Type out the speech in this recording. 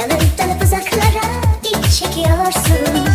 Dalıp dalıp uzaklara ip çekiyorsun.